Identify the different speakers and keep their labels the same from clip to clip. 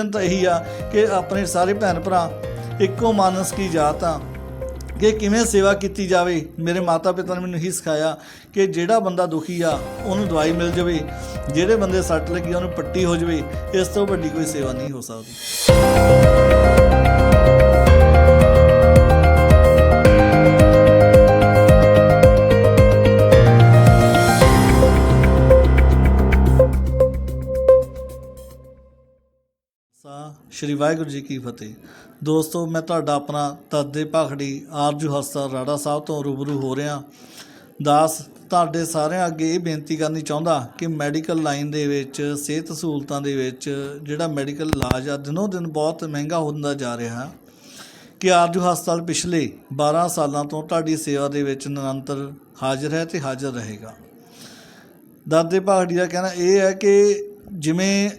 Speaker 1: Vision ਤਾਂ ਇਹੀ ਆ ਕਿ ਆਪਣੇ ਸਾਰੇ ਭੈਣ ਭਰਾ ਇੱਕੋ ਮਾਨਸ ਕੀ ਜਾਤ ਆ ਕਿ ਕਿਵੇਂ ਸੇਵਾ ਕੀਤੀ ਜਾਵੇ। ਮੇਰੇ ਮਾਤਾ ਪਿਤਾ ਨੇ ਮੈਨੂੰ ਹੀ ਸਿਖਾਇਆ ਕਿ ਜਿਹੜਾ ਬੰਦਾ ਦੁਖੀ ਆ, ਉਹਨੂੰ ਦਵਾਈ ਮਿਲ ਜਾਵੇ। ਜਿਹੜੇ ਬੰਦੇ ਸੱਟ ਲੱਗੀ ਉਹਨੂੰ ਪੱਟੀ ਹੋ ਜਾਵੇ। ਇਸ ਤੋਂ ਵੱਡੀ ਕੋਈ ਸੇਵਾ ਨਹੀਂ ਹੋ ਸਕਦੀ। ਸ਼੍ਰੀ ਵਾਹਿਗੁਰੂ ਜੀ ਕੀ ਫਤਿਹ। ਦੋਸਤੋ, ਮੈਂ ਤੁਹਾਡਾ ਆਪਣਾ ਤਦੇ ਭਾਖੜੀ ਆਰਜੂ ਹਸਪਤਾਲ ਰਾੜਾ ਸਾਹਿਬ ਤੋਂ ਰੂਬਰੂ ਹੋ ਰਿਹਾ। ਦਾਸ, ਤੁਹਾਡੇ ਸਾਰਿਆਂ ਅੱਗੇ ਇਹ ਬੇਨਤੀ ਕਰਨੀ ਚਾਹੁੰਦਾ ਕਿ ਮੈਡੀਕਲ ਲਾਈਨ ਦੇ ਵਿੱਚ, ਸਿਹਤ ਸਹੂਲਤਾਂ ਦੇ ਵਿੱਚ ਜਿਹੜਾ ਮੈਡੀਕਲ ਇਲਾਜ ਆ, ਦਿਨੋ ਦਿਨ ਬਹੁਤ ਮਹਿੰਗਾ ਹੁੰਦਾ ਜਾ ਰਿਹਾ ਕਿ ਆਰਜੂ ਹਸਪਤਾਲ ਪਿਛਲੇ 12 ਸਾਲਾਂ ਤੋਂ ਤੁਹਾਡੀ ਸੇਵਾ ਦੇ ਵਿੱਚ ਨਿਰੰਤਰ ਹਾਜ਼ਰ ਹੈ ਤੇ ਹਾਜ਼ਰ ਰਹੇਗਾ। ਦਾਦੇ ਪਹਾੜੀ ਦਾ ਕਹਿਣਾ ਇਹ ਹੈ ਕਿ ਜਿਵੇਂ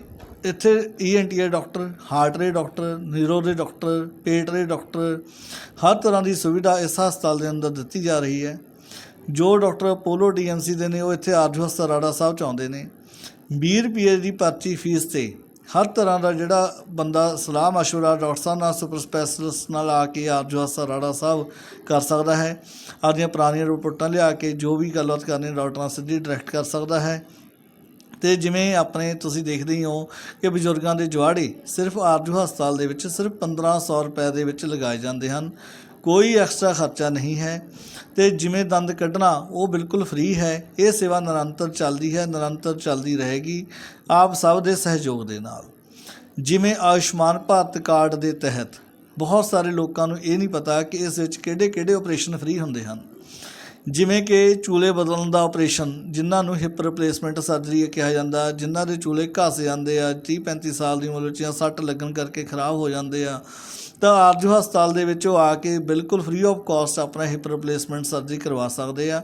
Speaker 1: ਇੱਥੇ ਈਐਨਟੀ ਡਾਕਟਰ ਹਾਰਟ ਦੇ ਡਾਕਟਰ ਨਿਊਰੋ ਦੇ ਡਾਕਟਰ ਪੇਟ ਦੇ ਡਾਕਟਰ ਹਰ ਤਰ੍ਹਾਂ ਦੀ ਸੁਵਿਧਾ ਇਸ ਹਸਪਤਾਲ ਦੇ ਅੰਦਰ ਦਿੱਤੀ ਜਾ ਰਹੀ ਹੈ ਜੋ ਡਾਕਟਰ ਅਪੋਲੋ ਡੀਐਮਸੀ ਦੇ ਨੇ ਉਹ ਇੱਥੇ ਆਰਜੂ ਹਸਪਤਾਲ ਰਾੜਾ ਸਾਹਿਬ ਚ ਆਉਂਦੇ ਨੇ 20 ਰੁਪਏ ਦੀ ਪਰਚੀ ਫੀਸ ਤੇ ਹਰ ਤਰ੍ਹਾਂ ਦਾ ਜਿਹੜਾ ਬੰਦਾ ਸਲਾਹ مشورہ ਡਾਕਟਰ ਸਾਹਿਬ ਨਾਲ ਸੁਪਰ ਸਪੈਸ਼ਲਿਸਟ ਨਾਲ ਆ ਕੇ ਆਰਜੂ ਹਸਪਤਾਲ ਰਾੜਾ ਸਾਹਿਬ ਕਰ ਸਕਦਾ ਹੈ ਆਪਦੀਆਂ ਪੁਰਾਣੀਆਂ ਰਿਪੋਰਟਾਂ ਲਿਆ ਕੇ ਜੋ ਵੀ ਗੱਲਬਾਤ ਕਰਨੀ ਡਾਕਟਰਾਂ ਨਾਲ ਸਿੱਧੀ ਡਾਇਰੈਕਟ ਕਰ ਸਕਦਾ ਹੈ ਤੇ ਜਿਵੇਂ ਆਪਣੇ ਤੁਸੀਂ ਦੇਖਦੇ ਹੀ ਹੋ ਕਿ ਬਜ਼ੁਰਗਾਂ ਦੇ ਜਵਾੜੇ ਸਿਰਫ ਆਰਜੂ ਹਸਪਤਾਲ ਦੇ ਵਿੱਚ ਸਿਰਫ 1500 ਰੁਪਏ ਦੇ ਵਿੱਚ ਲਗਾਏ ਜਾਂਦੇ ਹਨ। ਕੋਈ ਐਕਸਟਰਾ ਖਰਚਾ ਨਹੀਂ ਹੈ ਤੇ ਜਿਵੇਂ ਦੰਦ ਕੱਢਣਾ ਉਹ ਬਿਲਕੁਲ ਫ੍ਰੀ ਹੈ। ਇਹ ਸੇਵਾ ਨਿਰੰਤਰ ਚੱਲਦੀ ਹੈ, ਨਿਰੰਤਰ ਚੱਲਦੀ ਰਹੇਗੀ ਆਪ ਸਭ ਦੇ ਸਹਿਯੋਗ ਦੇ ਨਾਲ। ਜਿਵੇਂ ਆਯੁਸ਼ਮਾਨ ਭਾਰਤ ਕਾਰਡ ਦੇ ਤਹਿਤ ਬਹੁਤ ਸਾਰੇ ਲੋਕਾਂ ਨੂੰ ਇਹ ਨਹੀਂ ਪਤਾ ਕਿ ਇਸ ਵਿੱਚ ਕਿਹੜੇ-ਕਿਹੜੇ ਆਪਰੇਸ਼ਨ ਫ੍ਰੀ ਹੁੰਦੇ ਹਨ। ਜਿਵੇਂ ਕਿ ਚੂਲੇ ਬਦਲਣ ਦਾ ਆਪਰੇਸ਼ਨ, ਜਿਨ੍ਹਾਂ ਨੂੰ ਹਿਪ ਰਿਪਲੇਸਮੈਂਟ ਸਰਜਰੀ ਕਿਹਾ ਜਾਂਦਾ, ਜਿਨ੍ਹਾਂ ਦੇ ਚੂਲੇ ਘਸ ਜਾਂਦੇ ਆ 30 35 ਸਾਲ ਦੀ ਉਮਰ ਵਿੱਚ ਜਾਂ ਸੱਟ ਲੱਗਣ ਕਰਕੇ ਖਰਾਬ ਹੋ ਜਾਂਦੇ ਆ, ਤਾਂ ਆਰਜੂ ਹਸਪਤਾਲ ਦੇ ਵਿੱਚ ਉਹ ਆ ਕੇ ਬਿਲਕੁਲ ਫ੍ਰੀ ਆਫ ਕਾਸਟ ਆਪਣਾ ਹਿਪ ਰਿਪਲੇਸਮੈਂਟ ਸਰਜਰੀ ਕਰਵਾ ਸਕਦੇ ਆ,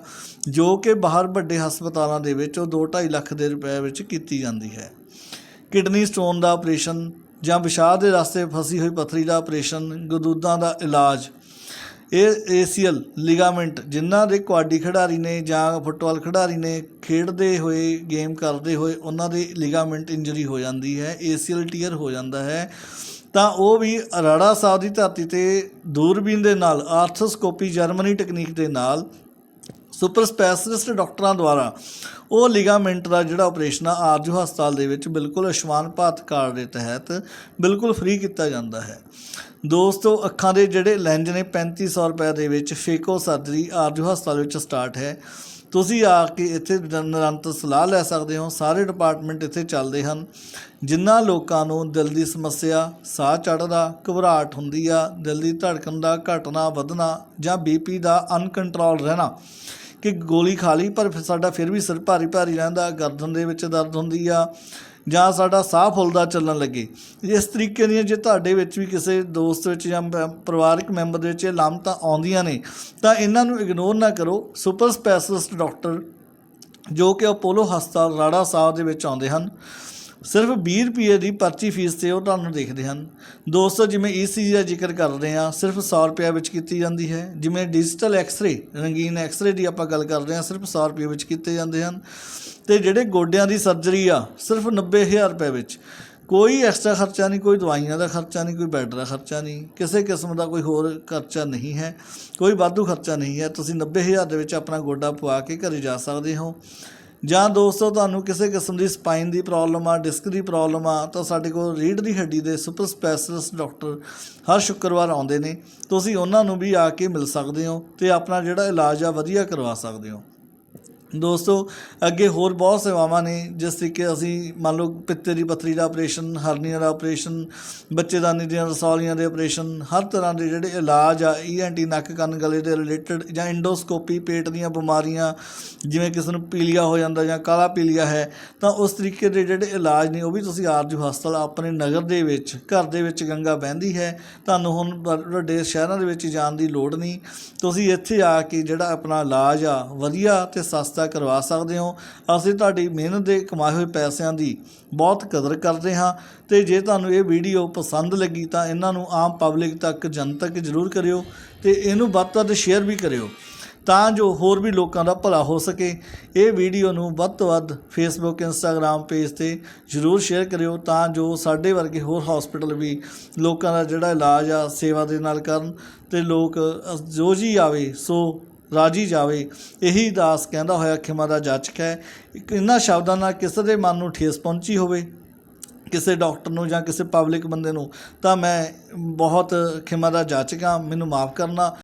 Speaker 1: ਜੋ ਕਿ ਬਾਹਰ ਵੱਡੇ ਹਸਪਤਾਲਾਂ ਦੇ ਵਿੱਚ ਉਹ 2.5 ਲੱਖ ਦੇ ਰੁਪਏ ਵਿੱਚ ਕੀਤੀ ਜਾਂਦੀ ਹੈ। ਕਿਡਨੀ ਸਟੋਨ ਦਾ ਆਪਰੇਸ਼ਨ ਜਾਂ ਵਿਸ਼ਾਦ ਦੇ ਰਸਤੇ ਫਸੀ ਹੋਈ ਪਥਰੀ ਦਾ ਆਪਰੇਸ਼ਨ, ਗਦੂਦਾਂ ਦਾ ਇਲਾਜ ਇਹ ਏਸੀਅਲ ਲਿਗਾਮੈਂਟ ਜਿਨ੍ਹਾਂ ਦੇ ਕੁਆਡੀ ਖਿਡਾਰੀ ਨੇ ਜਾਂ ਫੁੱਟਬਾਲ ਖਿਡਾਰੀ ਨੇ ਖੇਡਦੇ ਹੋਏ ਗੇਮ ਕਰਦੇ ਹੋਏ ਉਹਨਾਂ ਦੇ ਲਿਗਾਮੈਂਟ ਇੰਜਰੀ ਹੋ ਜਾਂਦੀ ਹੈ ਏਸੀਅਲ ਟੀਅਰ ਹੋ ਜਾਂਦਾ ਹੈ। ਤਾਂ ਉਹ ਵੀ ਰਾੜਾ ਸਾਹਿਬ ਦੀ ਧਰਤੀ ਤੇ ਦੂਰਬੀਨ ਦੇ ਨਾਲ ਆਰਥੋਸਕੋਪੀ ਜਰਮਨੀ ਟੈਕਨੀਕ ਦੇ ਨਾਲ ਸੁਪਰ ਸਪੈਸ਼ਲਿਸਟ ਡਾਕਟਰਾਂ ਦੁਆਰਾ ਉਹ ਲਿਗਾਮੈਂਟ ਦਾ ਜਿਹੜਾ ਆਪਰੇਸ਼ਨ ਆ, ਆਰਜੂ ਹਸਪਤਾਲ ਦੇ ਵਿੱਚ ਬਿਲਕੁਲ ਆਯੁਸ਼ਮਾਨ ਭਾਰਤ ਕਾਰਡ ਦੇ ਤਹਿਤ ਬਿਲਕੁਲ ਫ੍ਰੀ ਕੀਤਾ ਜਾਂਦਾ ਹੈ। ਦੋਸਤੋ, ਅੱਖਾਂ ਦੇ ਜਿਹੜੇ ਲੈਂਜ ਨੇ 3500 ਰੁਪਏ ਦੇ ਵਿੱਚ ਫੇਕੋ ਸਰਜਰੀ ਆਰਜੂ ਹਸਪਤਾਲ ਵਿੱਚ ਸਟਾਰਟ ਹੈ। ਤੁਸੀਂ ਆ ਕੇ ਇੱਥੇ ਨਿਰੰਤਰ ਸਲਾਹ ਲੈ ਸਕਦੇ ਹੋ। ਸਾਰੇ ਡਿਪਾਰਟਮੈਂਟ ਇੱਥੇ ਚੱਲਦੇ ਹਨ। ਜਿਨ੍ਹਾਂ ਲੋਕਾਂ ਨੂੰ ਦਿਲ ਦੀ ਸਮੱਸਿਆ, ਸਾਹ ਚੜ੍ਹਦਾ, ਘਬਰਾਹਟ ਹੁੰਦੀ ਆ, ਦਿਲ ਦੀ ਧੜਕਣ ਦਾ ਘਟਣਾ ਵਧਣਾ ਜਾਂ ਬੀਪੀ ਦਾ ਅਨਕੰਟਰੋਲ ਰਹਿਣਾ ਕਿ ਗੋਲੀ ਖਾ ਲਈ, ਪਰ ਫਿਰ ਸਾਡਾ ਫਿਰ ਵੀ ਸਿਰ ਭਾਰੀ ਭਾਰੀ ਰਹਿੰਦਾ, ਗਰਦਨ ਦੇ ਵਿੱਚ ਦਰਦ ਹੁੰਦੀ ਆ, ਜਾਂ ਸਾਡਾ ਸਾਹ ਫੁੱਲਦਾ ਚੱਲਣ ਲੱਗੇ। ਇਸ ਤਰੀਕੇ ਦੀਆਂ ਜੇ ਤੁਹਾਡੇ ਵਿੱਚ ਵੀ ਕਿਸੇ ਦੋਸਤ ਵਿੱਚ ਜਾਂ ਪਰਿਵਾਰਕ ਮੈਂਬਰ ਦੇ ਵਿੱਚ ਇਹ ਲਾਮਤਾਂ ਆਉਂਦੀਆਂ ਨੇ, ਤਾਂ ਇਹਨਾਂ ਨੂੰ ਇਗਨੋਰ ਨਾ ਕਰੋ। ਸੁਪਰ ਸਪੈਸ਼ਲਿਸਟ ਡਾਕਟਰ ਜੋ ਕਿ ਅਪੋਲੋ ਹਸਪਤਾਲ ਰਾੜਾ ਸਾਹਿਬ ਦੇ ਵਿੱਚ ਆਉਂਦੇ ਹਨ। ਸਿਰਫ 20 ਰੁਪਏ ਦੀ ਪਰਚੀ ਫੀਸ ਤੇ ਉਹ ਤੁਹਾਨੂੰ ਦੇਖਦੇ ਹਨ। ਦੋਸਤੋ, ਜਿਵੇਂ ECG ਦਾ ਜ਼ਿਕਰ ਕਰਦੇ ਹਾਂ, ਸਿਰਫ 100 ਰੁਪਏ ਵਿੱਚ ਕੀਤੀ ਜਾਂਦੀ ਹੈ। ਜਿਵੇਂ ਡਿਜੀਟਲ ਐਕਸ-ਰੇ ਰੰਗੀਨ ਐਕਸ-ਰੇ ਦੀ ਆਪਾਂ ਗੱਲ ਕਰਦੇ ਹਾਂ, ਸਿਰਫ 100 ਰੁਪਏ ਵਿੱਚ ਕੀਤੇ ਜਾਂਦੇ ਹਨ। ਤੇ ਜਿਹੜੇ ਗੋਡਿਆਂ ਦੀ ਸਰਜਰੀ ਆ, ਸਿਰਫ 90000 ਰੁਪਏ ਵਿੱਚ। ਕੋਈ ਐਕਸਟਰਾ ਖਰਚਾ ਨਹੀਂ, ਕੋਈ ਦਵਾਈਆਂ ਦਾ ਖਰਚਾ ਨਹੀਂ, ਕੋਈ ਬੈੱਡ ਦਾ ਖਰਚਾ ਨਹੀਂ। ਕਿਸੇ ਕਿਸਮ ਦਾ ਕੋਈ ਹੋਰ ਖਰਚਾ ਨਹੀਂ ਹੈ, ਕੋਈ ਵਾਧੂ ਖਰਚਾ ਨਹੀਂ ਹੈ। ਤੁਸੀਂ 90000 ਦੇ ਵਿੱਚ ਆਪਣਾ ਗੋਡਾ ਪਵਾ ਕੇ ਘਰੇ ਜਾ ਸਕਦੇ ਹੋ। ਜਾਂ ਦੋਸਤੋ, ਤੁਹਾਨੂੰ ਕਿਸੇ ਕਿਸਮ ਦੀ ਸਪਾਈਨ ਦੀ ਪ੍ਰੋਬਲਮ ਆ ਡਿਸਕ ਦੀ ਪ੍ਰੋਬਲਮ ਆ, ਤਾਂ ਸਾਡੇ ਕੋਲ ਰੀੜ ਦੀ ਹੱਡੀ ਦੇ ਸੁਪਰ ਸਪੈਸ਼ਲਿਸਟ ਡਾਕਟਰ ਹਰ ਸ਼ੁੱਕਰਵਾਰ ਆਉਂਦੇ ਨੇ। ਤੁਸੀਂ ਉਹਨਾਂ ਨੂੰ ਵੀ ਆ ਕੇ ਮਿਲ ਸਕਦੇ ਹੋ ਤੇ ਆਪਣਾ ਜਿਹੜਾ ਇਲਾਜ ਆ, ਵਧੀਆ ਕਰਵਾ ਸਕਦੇ ਹੋ। ਦੋਸਤੋ, ਅੱਗੇ ਹੋਰ ਬਹੁਤ ਸੇਵਾਵਾਂ ਨੇ, ਜਿਸ ਤਰੀਕੇ ਅਸੀਂ ਮੰਨ ਲਓ ਪਿੱਤੇ ਦੀ ਪੱਥਰੀ ਦਾ ਆਪਰੇਸ਼ਨ ਹਰਨੀਆ ਦਾ ਆਪਰੇਸ਼ਨ ਬੱਚੇਦਾਨੀ ਦੀਆਂ ਰਸੌਲੀਆਂ ਦੇ ਆਪਰੇਸ਼ਨ ਹਰ ਤਰ੍ਹਾਂ ਦੇ ਜਿਹੜੇ ਇਲਾਜ ਆ ਈਐਨਟੀ ਨੱਕ, ਕੰਨ, ਗਲੇ ਦੇ ਰਿਲੇਟਡ ਜਾਂ ਇੰਡੋਸਕੋਪੀ ਪੇਟ ਦੀਆਂ ਬਿਮਾਰੀਆਂ, ਜਿਵੇਂ ਕਿਸੇ ਨੂੰ ਪੀਲੀਆ ਹੋ ਜਾਂਦਾ ਜਾਂ ਕਾਲਾ ਪੀਲੀਆ ਹੈ, ਤਾਂ ਉਸ ਤਰੀਕੇ ਦੇ ਜਿਹੜੇ ਇਲਾਜ ਨੇ, ਉਹ ਵੀ ਤੁਸੀਂ ਆਰਜੂ ਹਸਪਤਾਲ ਆਪਣੇ ਨਗਰ ਦੇ ਵਿੱਚ, ਘਰ ਦੇ ਵਿੱਚ ਗੰਗਾ ਬਹਿੰਦੀ ਹੈ, ਤੁਹਾਨੂੰ ਹੁਣ ਵ- ਵੱਡੇ ਸ਼ਹਿਰਾਂ ਦੇ ਵਿੱਚ ਜਾਣ ਦੀ ਲੋੜ ਨਹੀਂ, ਤੁਸੀਂ ਇੱਥੇ ਆ ਕੇ ਜਿਹੜਾ ਆਪਣਾ ਇਲਾਜ ਆ, ਵਧੀਆ ਤੇ ਸਸਤਾ ਕਰਵਾ ਸਕਦੇ ਹੋ। ਅਸੀਂ ਤੁਹਾਡੀ ਮਿਹਨਤ ਦੇ ਕਮਾਏ ਹੋਏ ਪੈਸਿਆਂ ਦੀ ਬਹੁਤ ਕਦਰ ਕਰਦੇ ਹਾਂ ਤੇ ਜੇ ਤੁਹਾਨੂੰ ਇਹ ਵੀਡੀਓ ਪਸੰਦ ਲੱਗੀ ਤਾਂ ਇਹਨਾਂ ਨੂੰ ਆਮ ਪਬਲਿਕ ਤੱਕ ਜਨਤਕ ਜ਼ਰੂਰ ਕਰਿਓ ਤੇ ਇਹਨੂੰ ਵੱਧ ਤੋਂ ਵੱਧ ਸ਼ੇਅਰ ਵੀ ਕਰਿਓ ਤਾਂ ਜੋ ਹੋਰ ਵੀ ਲੋਕਾਂ ਦਾ ਭਲਾ ਹੋ ਸਕੇ। ਇਹ ਵੀਡੀਓ ਨੂੰ ਵੱਧ ਤੋਂ ਵੱਧ ਫੇਸਬੁੱਕ ਇੰਸਟਾਗ੍ਰam ਪੇਜ ਤੇ ਜ਼ਰੂਰ ਸ਼ੇਅਰ ਕਰਿਓ ਤਾਂ ਜੋ ਸਾਡੇ ਵਰਗੇ ਹੋਰ ਹਸਪੀਟਲ ਵੀ ਲੋਕਾਂ ਦਾ ਜਿਹੜਾ ਇਲਾਜ ਆ, ਸੇਵਾ ਦੇ ਨਾਲ ਕਰਨ ਤੇ ਲੋਕ ਜੋ ਜੀ ਆਵੇ, ਸੋ ਰਾਜੀ ਜਾਵੇ। ਇਹੀ ਦਾਸ ਕਹਿੰਦਾ ਹੋਇਆ, ਖਿਮਾ ਦਾ ਜਾਚਕ ਹੈ। ਇਹਨਾਂ ਸ਼ਬਦਾਂ ਨਾਲ ਕਿਸੇ ਦੇ ਮਨ ਨੂੰ ਠੇਸ ਪਹੁੰਚੀ ਹੋਵੇ, ਕਿਸੇ ਡਾਕਟਰ ਨੂੰ ਜਾਂ ਕਿਸੇ ਪਬਲਿਕ ਬੰਦੇ ਨੂੰ, ਤਾਂ ਮੈਂ ਬਹੁਤ ਖਿਮਾ ਦਾ ਜਾਚਕ ਹਾਂ। ਮੈਨੂੰ ਮਾਫ ਕਰਨਾ।